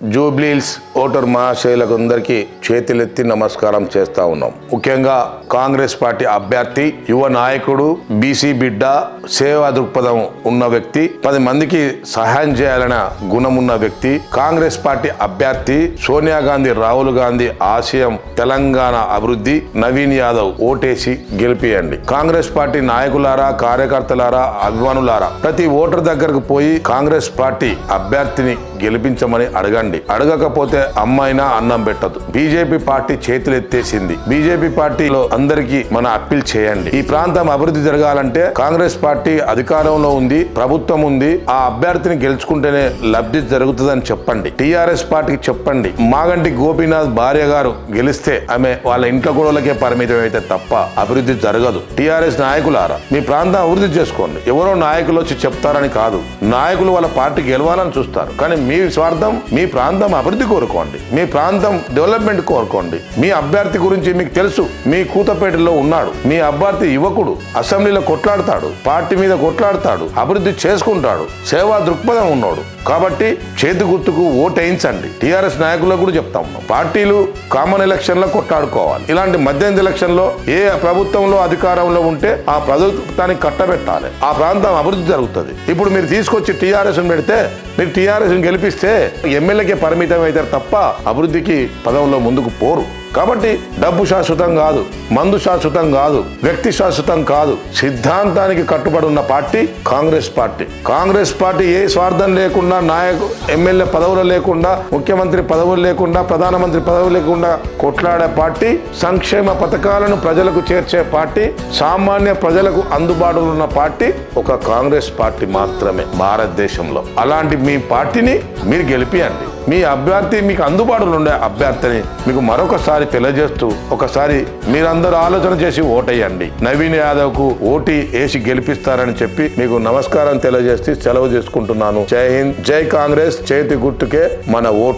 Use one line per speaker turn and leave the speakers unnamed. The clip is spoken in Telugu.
జూబ్లీల్స్ ఓటర్ మహాశయులకు అందరికీ చేతులెత్తి నమస్కారం చేస్తా ఉన్నాం. ముఖ్యంగా కాంగ్రెస్ పార్టీ అభ్యర్థి యువ నాయకుడు బీసీ బిడ్డ సేవా దృక్పథం ఉన్న వ్యక్తి పది మందికి సహాయం చేయాలన్న గుణం ఉన్న వ్యక్తి కాంగ్రెస్ పార్టీ అభ్యర్థి సోనియా గాంధీ రాహుల్ గాంధీ ఆశయం తెలంగాణ అభివృద్ధి నవీన్ యాదవ్ ఓటేసి గెలిపియండి. కాంగ్రెస్ పార్టీ నాయకులారా కార్యకర్తలారా అభిమానులారా ప్రతి ఓటర్ దగ్గరకు పోయి కాంగ్రెస్ పార్టీ అభ్యర్థిని గెలిపించమని అడగండి. అడగకపోతే అమ్మాయినా అన్నం పెట్టదు. BJP party చేతులెత్తేసింది. బీజేపీ పార్టీలో అందరికీ మన అప్పీల్ చేయండి. ఈ ప్రాంతం అభివృద్ధి జరగాలంటే కాంగ్రెస్ పార్టీ అధికారంలో ఉంది ప్రభుత్వం ఉంది. ఆ అభ్యర్థిని గెలుచుకుంటేనే లబ్ధి జరుగుతుందని చెప్పండి. టిఆర్ఎస్ పార్టీకి చెప్పండి. మాగంటి గోపీనాథ్ భార్య గారు గెలిస్తే ఆమె వాళ్ళ ఇంట్లో గొడవలకే పరిమితం అయితే తప్ప అభివృద్ధి జరగదు. టీఆర్ఎస్ నాయకులారా మీ ప్రాంతం అభివృద్ధి చేసుకోండి. ఎవరో నాయకులు వచ్చి చెప్తారని కాదు. నాయకులు వాళ్ళ పార్టీ గెలవాలని చూస్తారు. కానీ మీ స్వార్థం మీ ప్రాంతం అభివృద్ధి కోరుకోండి. మీ ప్రాంతం డెవలప్మెంట్ కోరుకోండి. మీ అభ్యర్థి గురించి మీకు తెలుసు. మీ కూతపేటలో ఉన్నాడు. మీ అభ్యర్థి యువకుడు. అసెంబ్లీలో కొట్లాడతాడు. పార్టీ మీద కొట్లాడతాడు. అభివృద్ధి చేసుకుంటాడు. సేవా దృక్పథం ఉన్నాడు. కాబట్టి చేతి గుర్తుకు ఓటేయించండి. టీఆర్ఎస్ నాయకులకు కూడా చెప్తా ఉన్నాం. పార్టీలు కామన్ ఎలక్షన్లో కొట్లాడుకోవాలి. ఇలాంటి మధ్యంత ఎలక్షన్లో ఏ ప్రభుత్వంలో అధికారంలో ఉంటే ఆ ప్రభుత్వానికి కట్టబెట్టాలి. ఆ ప్రాంతం అభివృద్ధి జరుగుతుంది. ఇప్పుడు మీరు తీసుకొచ్చి టీఆర్ఎస్ పెడితే మీరు టీఆర్ఎస్ గెలిపిస్తే ఎమ్మెల్యే ఎమ్మెల్యేకే పరిమితం అవుతారు తప్ప అభివృద్ధికి పదవుల్లో ముందుకు పోరు. కాబట్టి డబ్బు శాశ్వతం కాదు మందు శాశ్వతం కాదు వ్యక్తి శాశ్వతం కాదు. సిద్ధాంతానికి కట్టుబడి ఉన్న party Congress party. Congress party ఏ స్వార్థం లేకుండా నాయకు ఎమ్మెల్యే పదవులు లేకుండా ముఖ్యమంత్రి పదవులు లేకుండా ప్రధానమంత్రి పదవులు లేకుండా కొట్లాడే పార్టీ సంక్షేమ పథకాలను ప్రజలకు చేర్చే పార్టీ సామాన్య ప్రజలకు అందుబాటులో ఉన్న పార్టీ ఒక కాంగ్రెస్ పార్టీ మాత్రమే భారతదేశంలో. అలాంటి మీ పార్టీని మీరు గెలిపియండి. మీ అభ్యర్థి మీకు అందుబాటులో ఉండే అభ్యర్థిని మీకు మరొకసారి తెలియజేస్తూ ఒకసారి మీరందరూ ఆలోచన చేసి ఓటేయండి. నవీన్ యాదవ్కు ఓటి వేసి గెలిపిస్తారని చెప్పి మీకు నమస్కారం తెలియజేసి సెలవు చేసుకుంటున్నాను. జై హింద్ జై కాంగ్రెస్ చేతి గుర్తుకే మన ఓటు.